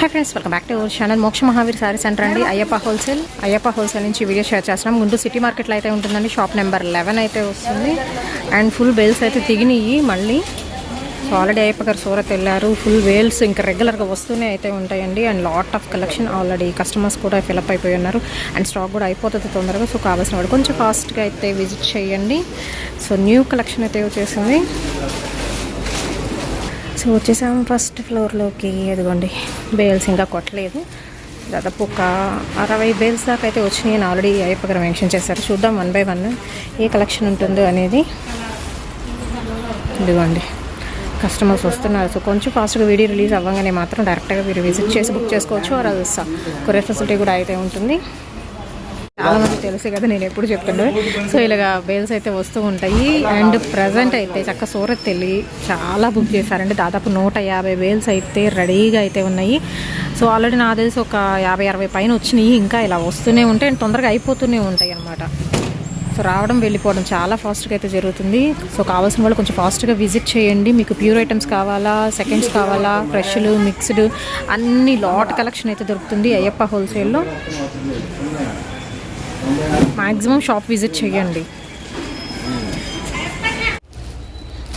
Hi friends welcome back to our channel Moksha Mahavir sari centre అండి. Ayyappa wholesale. Ayyappa wholesale నుంచి video share చేస్తున్నాం. Guntur city మార్కెట్లో అయితే ఉంటుందండి. షాప్ నెంబర్ లెవెన్ అయితే వస్తుంది. అండ్ ఫుల్ బేల్స్ అయితే దిగినాయి మళ్ళీ. సో ఆల్రెడీ అయ్యప్ప గారు సూరత్ వెళ్ళారు. ఫుల్ వేల్స్ ఇంకా రెగ్యులర్గా వస్తూనే అయితే ఉంటాయండి. And lot of collection already customers కూడా ఫిలప్ అయిపోయి ఉన్నారు. అండ్ స్టాక్ కూడా అయిపోతుంది తొందరగా. సో కావాల్సిన వాడు కొంచెం ఫాస్ట్గా అయితే విజిట్ చేయండి. సో న్యూ కలెక్షన్ అయితే వచ్చేసింది. సో వచ్చేసాము ఫస్ట్ ఫ్లోర్లోకి ఎదుగోండి బేల్స్ ఇంకా కొట్టలేదు. దాదాపు ఒక అరవై బేల్స్ దాకా అయితే వచ్చినాయి అని ఆల్రెడీ అయ్యప్పగారు మెన్షన్ చేశారు. చూద్దాం వన్ బై వన్ ఏ కలెక్షన్ ఉంటుందో అనేది. ఇదిగోండి. కస్టమర్స్ వస్తున్నారు. సో కొంచెం ఫాస్ట్గా వీడియో రిలీజ్ అవ్వగానే మాత్రం డైరెక్ట్గా మీరు విజిట్ చేసి బుక్ చేసుకోవచ్చు. ఆర్ కొరియర్ ఫెసిలిటీ కూడా అయితే ఉంటుంది. చాలా మంది తెలుసు కదా నేను ఎప్పుడు చెప్తున్నా సో ఇలాగ బేల్స్ అయితే వస్తూ ఉంటాయి. అండ్ ప్రజెంట్ అయితే చక్క సూరత్ వెళ్ళి చాలా బుక్ చేశారండి. దాదాపు నూట యాభై బేల్స్ అయితే రెడీగా అయితే ఉన్నాయి. సో ఆల్రెడీ నా తెలిసి ఒక యాభై అరవై పైన వచ్చినాయి. ఇంకా ఇలా వస్తూనే ఉంటాయి అండ్ తొందరగా అయిపోతూనే ఉంటాయి అన్నమాట. సో రావడం వెళ్ళిపోవడం చాలా ఫాస్ట్గా అయితే జరుగుతుంది. సో కావాల్సిన వాళ్ళు కొంచెం ఫాస్ట్గా విజిట్ చేయండి. మీకు ప్యూర్ ఐటమ్స్ కావాలా సెకండ్స్ కావాలా ఫ్రెష్లు మిక్స్డ్ అన్ని లాట్ కలెక్షన్ అయితే దొరుకుతుంది అయ్యప్ప హోల్సేల్లో మ్యాక్సిమం షాప్ విజిట్ చేయండి.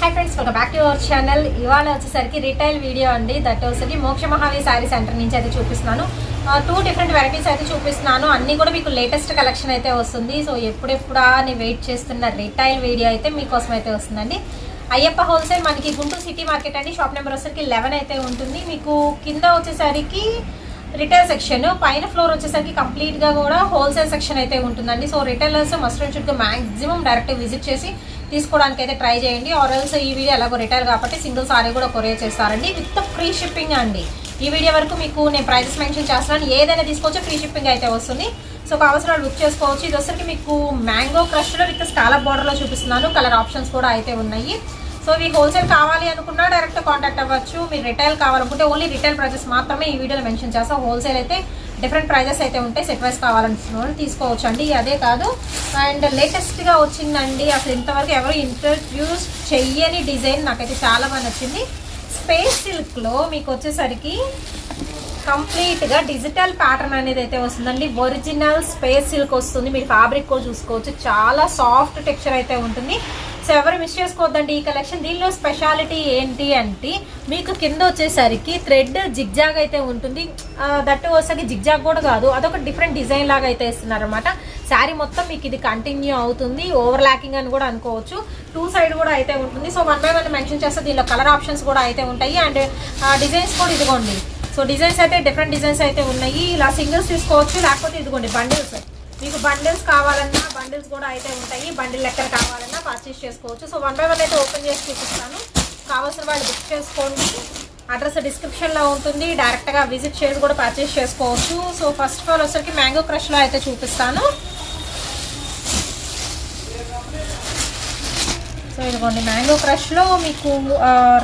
Hi friends welcome back to our channel ఇవాళ వచ్చేసరికి రిటైల్ వీడియో అండి. దట్ వచ్చేసరికి మోక్ష మహావీర్ శారీ సెంటర్ నుంచి అయితే చూపిస్తున్నాను. టూ డిఫరెంట్ వెరైటీస్ అయితే చూపిస్తున్నాను. అన్నీ కూడా మీకు లేటెస్ట్ కలెక్షన్ అయితే వస్తుంది. సో ఎప్పుడెప్పుడా అని వెయిట్ చేస్తున్న రిటైల్ వీడియో అయితే మీకోసం అయితే వస్తుందండి. అయ్యప్ప హోల్సేల్ మనకి గుంటూరు సిటీ మార్కెట్ అండి. షాప్ నెంబర్ వచ్చేసరికి లెవెన్ అయితే ఉంటుంది. మీకు కింద వచ్చేసరికి రిటైల్ సెక్షన్. పైన ఫ్లోర్ వచ్చేసరికి కంప్లీట్గా కూడా హోల్సేల్ సెక్షన్ అయితే ఉంటుందండి. So retailers must and should maximum direct visit చేసి తీసుకోవడానికి అయితే ట్రై చేయండి ఆర్ఎల్స్ ఈ వీడియో ఎలాగో రిటైల్ కాబట్టి సింగిల్ సారీ కూడా కొరియర్ చేస్తారండి. విత్ ఫ్రీ షిప్పింగ్ అండి. ఈ వీడియో వరకు మీకు నేను ప్రైజెస్ మెన్షన్ చేస్తున్నాను. ఏదైనా తీసుకోవచ్చు ఫ్రీ షిప్పింగ్ అయితే వస్తుంది. సో కావాల్సిన బుక్ చేసుకోవచ్చు. ఇది వచ్చరికి మీకు మ్యాంగో క్రష్లో విత్ స్కాలప్ బార్డర్లో చూపిస్తున్నాను. కలర్ ఆప్షన్స్ కూడా అయితే ఉన్నాయి. సో మీకు హోల్సేల్ కావాలి అనుకున్నా డైరెక్ట్ కాంటాక్ట్ అవ్వచ్చు. మీరు రిటైల్ కావాలనుకుంటే ఓన్లీ రిటైల్ ప్రైజెస్ మాత్రమే ఈ వీడియోలో మెన్షన్ చేస్తాం. హోల్సేల్ అయితే డిఫరెంట్ ప్రైజెస్ అయితే ఉంటాయి. సెట్ వైస్ కావాలనుకున్న తీసుకోవచ్చు అండి అదే కాదు. అండ్ లేటెస్ట్గా వచ్చిందండి. అసలు ఇంతవరకు ఎవరు ఇంట్రడ్యూస్ చెయ్యని డిజైన్ నాకైతే చాలా బాగా నచ్చింది. స్పేస్ సిల్క్లో మీకు వచ్చేసరికి కంప్లీట్గా డిజిటల్ ప్యాటర్న్ అనేది అయితే వస్తుందండి. ఒరిజినల్ స్పేస్ సిల్క్ వస్తుంది. మీరు ఫ్యాబ్రిక్ కూడా చూసుకోవచ్చు. చాలా సాఫ్ట్ టెక్స్చర్ అయితే ఉంటుంది. సో ఎవరు మిస్ చేసుకోవద్దండి ఈ కలెక్షన్. దీనిలో స్పెషాలిటీ ఏంటి అంటే మీకు కింద వచ్చేసరికి థ్రెడ్ జిగ్జాగ్ అయితే ఉంటుంది. దట్ దట్టు వచ్చేసరికి జిగ్జాగ్ కూడా కాదు అదొక డిఫరెంట్ డిజైన్ లాగా అయితే ఇస్తున్నారు అనమాట శారీ మొత్తం మీకు ఇది కంటిన్యూ అవుతుంది ఓవర్ ల్యాకింగ్ అని కూడా అనుకోవచ్చు. టూ సైడ్ కూడా అయితే ఉంటుంది. So one by one mention చేస్తే దీనిలో కలర్ ఆప్షన్స్ కూడా అయితే ఉంటాయి. అండ్ డిజైన్స్ కూడా ఇదిగోండి. సో డిజైన్స్ అయితే డిఫరెంట్ డిజైన్స్ అయితే ఉన్నాయి. ఇలా సింగిల్స్ తీసుకోవచ్చు లేకపోతే ఇదిగోండి బండిల్స్. మీకు బండిల్స్ కావాలన్నా బండిల్స్ కూడా అయితే ఉంటాయి. బండిల్ లెక్కన కావాలన్నా పర్చేస్ చేసుకోవచ్చు. సో వన్ బై వన్ అయితే ఓపెన్ చేసి చూపిస్తాను. కావాల్సిన వాళ్ళు బుక్ చేసుకోండి. అడ్రస్ డిస్క్రిప్షన్లో ఉంటుంది. డైరెక్ట్గా విజిట్ చేసి కూడా పర్చేస్ చేసుకోవచ్చు. సో ఫస్ట్ ఆఫ్ ఆల్ వచ్చరికి మ్యాంగో క్రష్లో అయితే చూపిస్తాను. సో ఇదిగోండి. మ్యాంగో క్రష్లో మీకు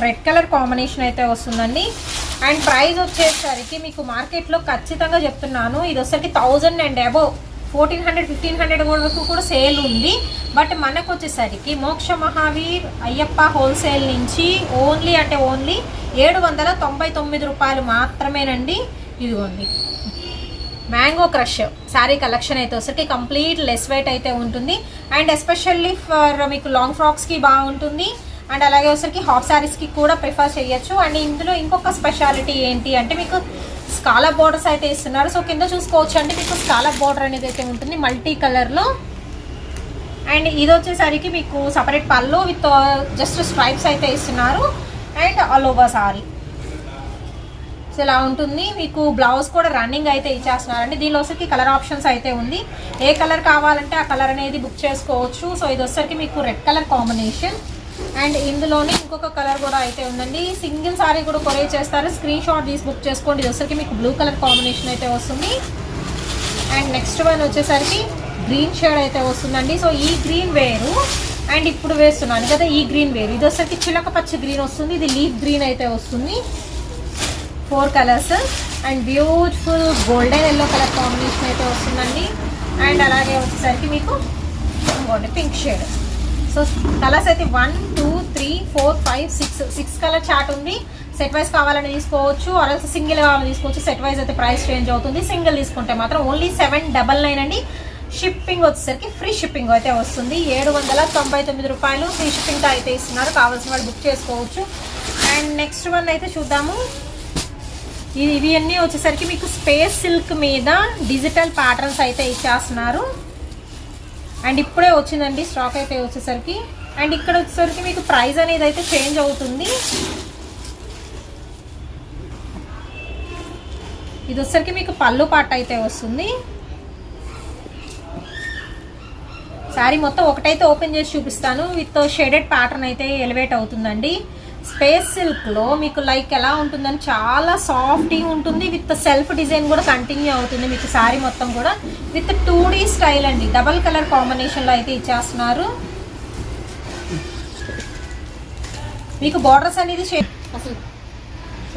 రెడ్ కలర్ కాంబినేషన్ అయితే వస్తుందండి. అండ్ ప్రైస్ వచ్చేసరికి మీకు మార్కెట్లో ఖచ్చితంగా చెప్తున్నాను. ఇది వచ్చరికి thousand and above fourteen hundred fifteen hundred వరకు కూడా సేల్ ఉంది. బట్ మనకు వచ్చేసరికి మోక్ష మహావీర్ అయ్యప్ప హోల్సేల్ నుంచి ఓన్లీ అంటే ఓన్లీ ఏడు వందల తొంభై తొమ్మిది రూపాయలు మాత్రమేనండి. ఇదిగోండి. మ్యాంగో క్రష్ శారీ కలెక్షన్ అయితే వచ్చరికి కంప్లీట్ లెస్ వెయిట్ అయితే ఉంటుంది. అండ్ ఎస్పెషల్లీ ఫర్ మీకు లాంగ్ ఫ్రాక్స్కి బాగుంటుంది. అండ్ అలాగే వచ్చరికి హాఫ్ శారీస్కి కూడా ప్రిఫర్ చేయొచ్చు. అండ్ ఇందులో ఇంకొక స్పెషాలిటీ ఏంటి అంటే మీకు స్కాలప్ బార్డర్స్ అయితే ఇస్తున్నారు. సో కింద చూసుకోవచ్చు అంటే మీకు స్కాలప్ బార్డర్ అనేది అయితే ఉంటుంది మల్టీ కలర్లో అండ్ ఇది వచ్చేసరికి మీకు సపరేట్ పళ్ళు విత్ జస్ట్ స్ట్రైప్స్ అయితే ఇస్తున్నారు. And all over sari so ఇలా ఉంటుంది. మీకు బ్లౌజ్ కూడా రన్నింగ్ అయితే ఇచ్చేస్తున్నారండి. దీనిలోసరికి కలర్ ఆప్షన్స్ అయితే ఉంది. ఏ కలర్ కావాలంటే ఆ కలర్ అనేది బుక్ చేసుకోవచ్చు. సో ఇది వచ్చరికి మీకు రెడ్ కలర్ కాంబినేషన్ అండ్ ఇందులోనే ఇంకొక కలర్ కూడా అయితే ఉందండి. సింగిల్ సారీ కూడా కొరే చేస్తారు. స్క్రీన్ షాట్ తీసి బుక్ చేసుకోండి. ఇది మీకు బ్లూ కలర్ కాంబినేషన్ అయితే వస్తుంది. అండ్ నెక్స్ట్ వన్ వచ్చేసరికి గ్రీన్ షేడ్ అయితే వస్తుందండి. సో ఈ గ్రీన్ వేరు. అండ్ ఇప్పుడు వేస్తున్నాను కదా ఈ గ్రీన్ వేరు. ఇది వచ్చరికి చిలక పచ్చ గ్రీన్ వస్తుంది. ఇది లీఫ్ గ్రీన్ అయితే వస్తుంది. Four colours. And beautiful golden yellow colour combination అయితే వస్తుందండి. అండ్ అలాగే వచ్చేసరికి మీకు ఇంకోటి పింక్ షేడ్. సో కలర్స్ అయితే one two three four five six six colour chart ఉంది. సెట్ వైజ్ కావాలని తీసుకోవచ్చు ఆర్ఎల్స్ సింగిల్ కావాలని తీసుకోవచ్చు. సెట్ వైజ్ అయితే ప్రైస్ చేంజ్ అవుతుంది. సింగిల్ తీసుకుంటే మాత్రం ఓన్లీ సెవెన్ డబల్ నైన్ అండి. షిప్పింగ్ వచ్చేసరికి ఫ్రీ షిప్పింగ్ అయితే వస్తుంది. ఏడు వందల తొంభై తొమ్మిది రూపాయలు ఫ్రీ షిప్పింగ్తో అయితే ఇస్తున్నారు. కావాల్సిన వాళ్ళు బుక్ చేసుకోవచ్చు. అండ్ నెక్స్ట్ వన్ అయితే చూద్దాము. ఇవి అన్నీ వచ్చేసరికి మీకు స్పేస్ సిల్క్ మీద డిజిటల్ ప్యాటర్న్స్ అయితే ఇచ్చేస్తున్నారు. అండ్ ఇప్పుడే వచ్చిందండి స్టాక్ అయితే వచ్చేసరికి. అండ్ ఇక్కడ వచ్చేసరికి మీకు ప్రైస్ అనేది అయితే చేంజ్ అవుతుంది. ఇది వచ్చేసరికి మీకు పళ్ళు పాట అయితే వస్తుంది. శారీ మొత్తం ఒకటైతే ఓపెన్ చేసి చూపిస్తాను. విత్ షేడెడ్ ప్యాటర్న్ అయితే ఎలివేట్ అవుతుందండి. స్పేస్ సిల్క్లో మీకు లైక్ ఎలా ఉంటుందని చాలా సాఫ్ట్గా ఉంటుంది. విత్ సెల్ఫ్ డిజైన్ కూడా కంటిన్యూ అవుతుంది. మీకు శారీ మొత్తం కూడా విత్ టూ డీ స్టైల్ అండి. డబల్ కలర్ కాంబినేషన్లో అయితే ఇచ్చేస్తున్నారు. మీకు బార్డర్స్ అనేది అసలు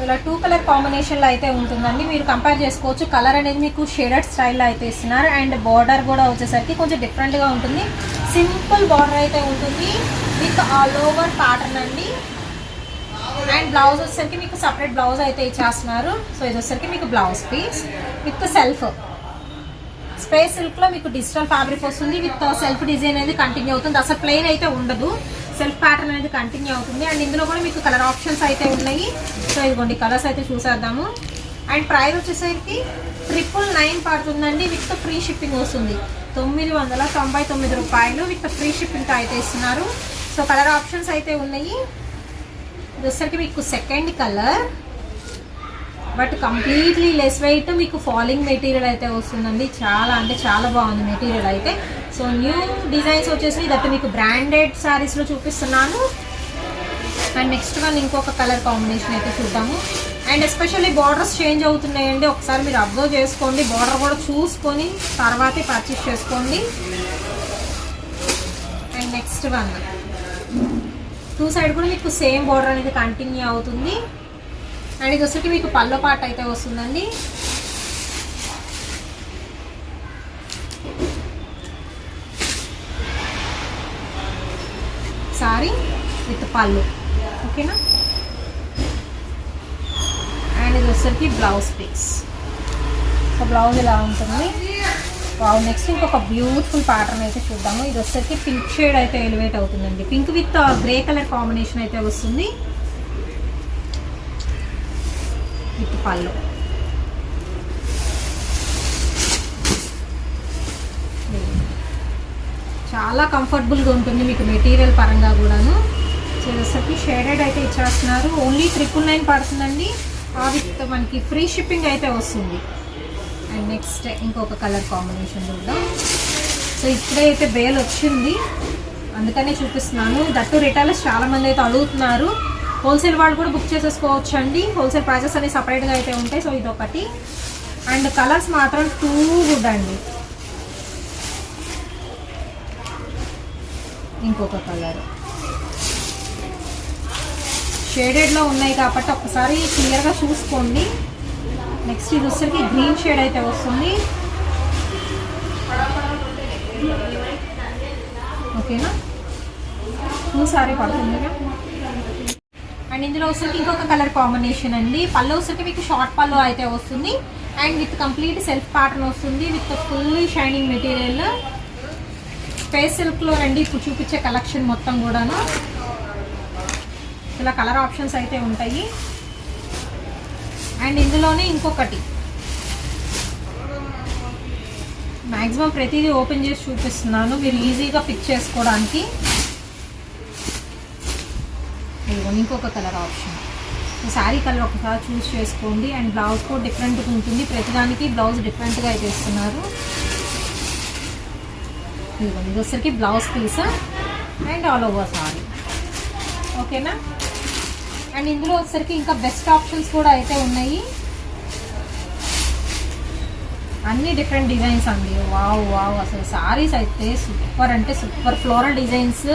ఇలా టూ కలర్ కాంబినేషన్లో అయితే ఉంటుందండి. మీరు కంపేర్ చేసుకోవచ్చు. కలర్ అనేది మీకు షేడెడ్ స్టైల్లో అయితే ఇస్తున్నారు. అండ్ బార్డర్ కూడా వచ్చేసరికి కొంచెం డిఫరెంట్గా ఉంటుంది. సింపుల్ బార్డర్ అయితే ఉంటుంది. విత్ ఆల్ ఓవర్ ప్యాటర్న్ అండి. అండ్ బ్లౌజ్ వచ్చేసరికి మీకు సపరేట్ బ్లౌజ్ అయితే ఇచ్చేస్తున్నారు. సో ఇది వచ్చేసరికి మీకు blouse piece with self space సిల్క్లో మీకు డిజిటల్ ఫ్యాబ్రిక్ వస్తుంది. విత్ సెల్ఫ్ డిజైన్ అనేది కంటిన్యూ అవుతుంది. అసలు ప్లెయిన్ అయితే ఉండదు. సెల్ఫ్ ప్యాటర్న్ అనేది కంటిన్యూ అవుతుంది. అండ్ ఇందులో కూడా మీకు కలర్ ఆప్షన్స్ అయితే ఉన్నాయి. సో ఇదిగోండి కలర్స్ అయితే చూసేద్దాము. అండ్ ప్రైస్ వచ్చేసరికి ట్రిపుల్ నైన్ పడుతుందండి. విత్ ఫ్రీ షిప్పింగ్ వస్తుంది. తొమ్మిది వందల తొంభై తొమ్మిది రూపాయలు. విత్ ఫ్రీ షిప్పింగ్తో అయితే ఇస్తున్నారు. సో కలర్ ఆప్షన్స్ అయితే ఉన్నాయి. వచ్చేసరికి మీకు second colour but completely less weight మీకు ఫాలింగ్ మెటీరియల్ అయితే వస్తుందండి. చాలా అంటే చాలా బాగుంది మెటీరియల్ అయితే. సో న్యూ డిజైన్స్ వచ్చేసి దట్ మీకు బ్రాండెడ్ శారీస్లో చూపిస్తున్నాను. అండ్ నెక్స్ట్ వన్ ఇంకొక కలర్ కాంబినేషన్ అయితే చూద్దాము. అండ్ ఎస్పెషల్లీ బార్డర్స్ చేంజ్ అవుతున్నాయండి. ఒకసారి మీరు అబ్జర్వ్ చేసుకోండి. బార్డర్ కూడా చూసుకొని తర్వాతే పర్చేస్ చేసుకోండి. And next one two side కూడా మీకు సేమ్ బోర్డర్ అనేది కంటిన్యూ అవుతుంది. అండ్ ఇది వచ్చేసి మీకు పళ్ళ పాట అయితే వస్తుందండి. సారీ విత్ పళ్ళు. ఓకేనా? అండ్ ఇది వచ్చేసరికి బ్లౌజ్ పీస్. సో బ్లౌజ్ ఇలా ఉంటుంది నెక్స్ట్ ఇంకొక బ్యూటిఫుల్ ప్యాటర్న్ అయితే చూద్దాము. ఇది వచ్చేసరికి పింక్ షేడ్ అయితే ఎలివేట్ అవుతుందండి. Pink with grey colour combination అయితే వస్తుంది. విత్ పళ్ళు. చాలా కంఫర్టబుల్గా ఉంటుంది మీకు మెటీరియల్ పరంగా కూడాను. వచ్చేసరికి షేడెడ్ అయితే ఇచ్చేస్తున్నారు. ఓన్లీ ట్రిపుల్ నైన్ పడుతుందండి. ఆ విత్ మనకి ఫ్రీ షిప్పింగ్ అయితే వస్తుంది. అండ్ నెక్స్ట్ ఇంకొక కలర్ కాంబినేషన్ చూద్దాం సో ఇప్పుడే అయితే బేల్ వచ్చింది. అందుకనే చూపిస్తున్నాను. దట్టు రిటైలర్స్ చాలామంది అయితే అడుగుతున్నారు. హోల్సేల్ వాళ్ళు కూడా బుక్ చేసేసుకోవచ్చు అండి హోల్సేల్ ప్రైజెస్ అనేవి సపరేట్గా అయితే ఉంటాయి. సో ఇది ఒకటి అండ్ కలర్స్ మాత్రం టూ గుడ్ అండి. ఇంకొక కలర్ షేడెడ్లో ఉన్నాయి కాబట్టి ఒకసారి క్లియర్గా చూసుకోండి. నెక్స్ట్ ఇది వచ్చేసరికి గ్రీన్ షేడ్ అయితే వస్తుంది. ఓకేనా టూ సారీ పడుతుంది అండ్ ఇందులో వచ్చేసరికి ఇంకొక కలర్ కాంబినేషన్ అండి. పళ్ళు వచ్చేసరికి మీకు షార్ట్ పళ్ళు అయితే వస్తుంది. And with complete self pattern వస్తుంది. With full shining material space సిల్క్లో రండి ఇప్పుడు చూపించే కలెక్షన్ మొత్తం కూడాను. ఇలా కలర్ ఆప్షన్స్ అయితే ఉంటాయి. అండ్ ఇందులోనే ఇంకొకటి. మ్యాక్సిమం ప్రతిదీ ఓపెన్ చేసి చూపిస్తున్నాను. మీరు ఈజీగా పిక్ చేసుకోవడానికి. ఇంకొక కలర్ ఆప్షన్ శారీ కలర్ ఒకసారి చూస్ చేసుకోండి. అండ్ బ్లౌజ్ కూడా డిఫరెంట్గా ఉంటుంది. ప్రతిదానికి బ్లౌజ్ డిఫరెంట్గా అయితే ఇస్తున్నారు ఇదిగోండి ఇది వచ్చరికి blouse piece and all over sari ఓకేనా అండ్ ఇందులో వచ్చేసరికి ఇంకా బెస్ట్ ఆప్షన్స్ కూడా అయితే ఉన్నాయి. అన్ని డిఫరెంట్ డిజైన్స్ అండి. వావ్ వావ్ అసలు సారీస్ అయితే సూపర్ అంటే సూపర్ ఫ్లోరల్ డిజైన్స్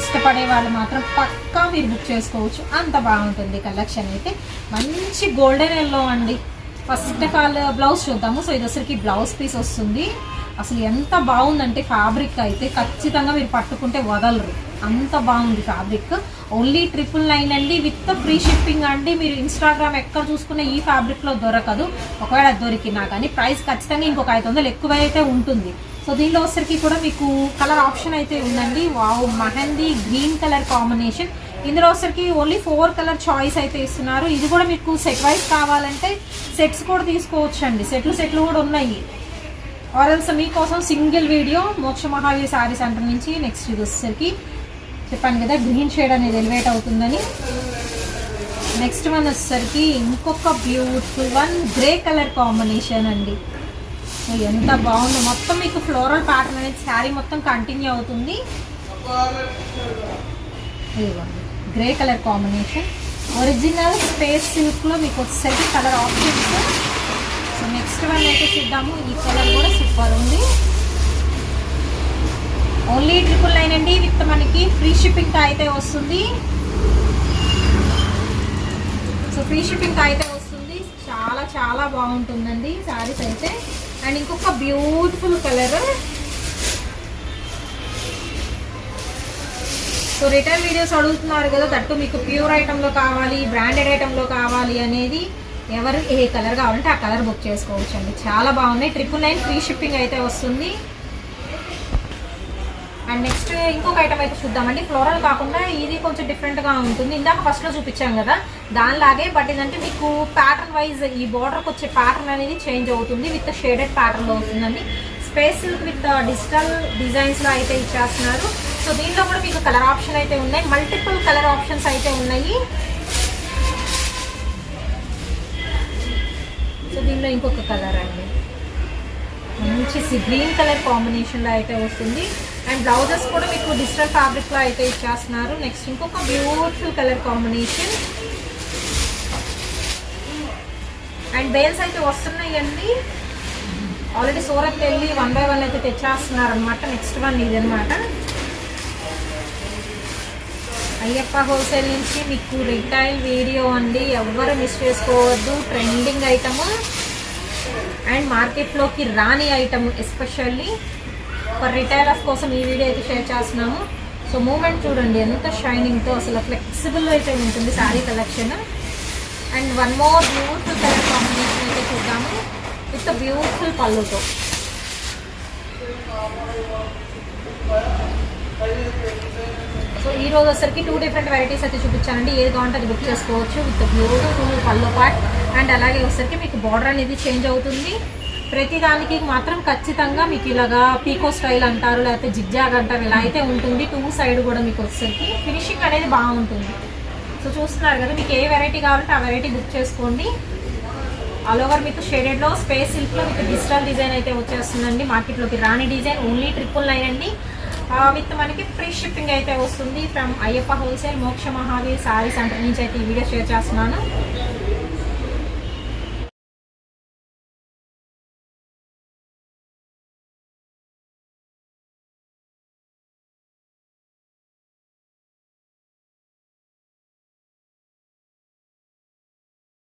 ఇష్టపడే వాళ్ళు మాత్రం పక్కా మీరు బుక్ చేసుకోవచ్చు. అంత బాగుంటుంది కలెక్షన్ అయితే. మంచి గోల్డెన్ ఎల్లో అండి. ఫస్ట్ ఆఫ్ ఆల్ బ్లౌజ్ చూద్దాము. సో ఇది వచ్చరికి బ్లౌజ్ పీస్ వస్తుంది. అసలు ఎంత బాగుందంటే ఫ్యాబ్రిక్ అయితే ఖచ్చితంగా మీరు పట్టుకుంటే వదలరు. అంత బాగుంది ఫ్యాబ్రిక్ ఓన్లీ ట్రిపుల్ నైన్ అండి విత్ ఫ్రీ షిప్పింగ్ అండి. మీరు ఇన్స్టాగ్రామ్ ఎక్కడ చూసుకున్న ఈ ఫ్యాబ్రిక్లో దొరకదు. ఒకవేళ దొరికినా కానీ ప్రైస్ ఖచ్చితంగా ఇంకొక ఐదు వందలు ఎక్కువ అయితే ఉంటుంది. సో దీనిలో వచ్చరికి కూడా మీకు కలర్ ఆప్షన్ అయితే ఉందండి. Wow mehndi green colour combination ఇందులో వచ్చరికి ఓన్లీ ఫోర్ కలర్ చాయిస్ అయితే ఇస్తున్నారు. ఇది కూడా మీకు సెట్ వైజ్ కావాలంటే సెట్స్ కూడా తీసుకోవచ్చు అండి సెట్లు సెట్లు కూడా ఉన్నాయి. ఆర్ఎల్స్ మీకోసం single video Moksha Mahaveer sari centre నుంచి నెక్స్ట్ ఇది వచ్చేసరికి చెప్పాను కదా గ్రీన్ షేడ్ అనేది ఎలివేట్ అవుతుందని. నెక్స్ట్ వన్ వచ్చేసరికి ఇంకొక beautiful one grey colour combination అండి. ఎంత బాగుంది. మొత్తం మీకు ఫ్లోరల్ ప్యాటర్న్ అనేది శారీ మొత్తం కంటిన్యూ అవుతుంది. Grey colour combination. Original space సిల్క్లో మీకు వచ్చేసరికి colour options. So next one అయితే చూద్దాము. ఈ కలర్ కూడా సూపర్ ఉంది. ఓన్లీ ట్రిపుల్ నైన్ అండి. విత్ మనకి ఫ్రీ షిప్పింగ్ అయితే వస్తుంది. సో ఫ్రీ షిప్పింగ్ అయితే వస్తుంది. చాలా చాలా బాగుంటుందండి శారీస్ అయితే. అండ్ ఇంకొక beautiful colour. So return videos అడుగుతున్నారు కదా తట్టు మీకు ప్యూర్ ఐటెంలో కావాలి బ్రాండెడ్ ఐటెంలో కావాలి అనేది ఎవరు ఏ కలర్ కావాలంటే ఆ కలర్ బుక్ చేసుకోవచ్చు అండి చాలా బాగున్నాయి. ట్రిపుల్ నైన్ ఫ్రీ షిప్పింగ్ అయితే వస్తుంది. అండ్ నెక్స్ట్ ఇంకొక ఐటమ్ అయితే చూద్దామండి. ఫ్లోరల్ కాకుండా ఇది కొంచెం డిఫరెంట్గా ఉంటుంది. ఇందాక ఫస్ట్లో చూపించాం కదా దానిలాగే. బట్ ఏంటంటే మీకు ప్యాటర్న్ వైజ్ ఈ బార్డర్కి వచ్చే ప్యాటర్న్ అనేది చేంజ్ అవుతుంది. విత్ షేడెడ్ ప్యాటర్న్లో అవుతుందండి. స్పేస్ సిల్క్ విత్ డిజిటల్ డిజైన్స్లో అయితే ఇచ్చేస్తున్నారు. సో దీనిలో కూడా మీకు కలర్ ఆప్షన్ అయితే ఉన్నాయి. మల్టిపుల్ కలర్ ఆప్షన్స్ అయితే ఉన్నాయి. సో దీనిలో ఇంకొక కలర్ అండి. మంచి గ్రీన్ కలర్ కాంబినేషన్లో అయితే వస్తుంది. అండ్ బ్లౌజెస్ కూడా మీకు డిజిటల్ ఫ్యాబ్రిక్లో అయితే ఇచ్చేస్తున్నారు. నెక్స్ట్ ఇంకొక beautiful colour combination and bales అయితే వస్తున్నాయండి. ఆల్రెడీ సూరత్ వెళ్ళి వన్ బై వన్ అయితే తెచ్చేస్తున్నారు అనమాట నెక్స్ట్ వన్ ఇది అనమాట అయ్యప్ప హోల్సేల్ నుంచి మీకు రిటైల్ వీడియో అండి. ఎవ్వరు మిస్ చేసుకోవద్దు. ట్రెండింగ్ ఐటమ్ అండ్ మార్కెట్లోకి రాని ఐటమ్ ఎస్పెషల్లీ ఫర్ రిటైలర్స్ కోసం ఈ వీడియో అయితే షేర్ చేస్తున్నాము. సో మూమెంట్ చూడండి ఎంత షైనింగ్తో అసలు ఫ్లెక్సిబుల్ అయితే ఉంటుంది sari collection and one more beautiful colour combination అయితే చూద్దాము. విత్ బ్యూటిఫుల్ పళ్ళుతో సో ఈ రోజు వచ్చరికి టూ డిఫరెంట్ వెరైటీస్ అయితే చూపించానండి. ఏది కావాలంటే అది బుక్ చేసుకోవచ్చు విత్ బ్యూటిఫుల్ పళ్ళు పార్ట్ అండ్ అలాగే వచ్చరికి మీకు బార్డర్ అనేది చేంజ్ అవుతుంది. ప్రతి దానికి మాత్రం ఖచ్చితంగా మీకు ఇలాగా పీకో స్టైల్ అంటారు లేకపోతే జిగ్జాగ్ అంటారు ఇలా అయితే ఉంటుంది. టూ సైడ్ కూడా మీకు వచ్చేసరికి ఫినిషింగ్ అనేది బాగుంటుంది. సో చూస్తున్నారు కదా మీకు ఏ వెరైటీ కావాలంటే ఆ వెరైటీ బుక్ చేసుకోండి. ఆల్ ఓవర్ మీకు షేడెడ్లో స్పేస్ సిల్క్లో మీకు డిజిటల్ డిజైన్ అయితే వచ్చేస్తుందండి. మార్కెట్లోకి రాని డిజైన్ ఓన్లీ ట్రిపుల్ నైన్ అండి. విత్ మనకి ఫ్రీ షిప్పింగ్ అయితే వస్తుంది. ఫ్రమ్ అయ్యప్ప హోల్సేల్ మోక్ష మహావీర్ సారీ సెంటర్ నుంచి అయితే ఈ వీడియో షేర్ చేస్తున్నాను.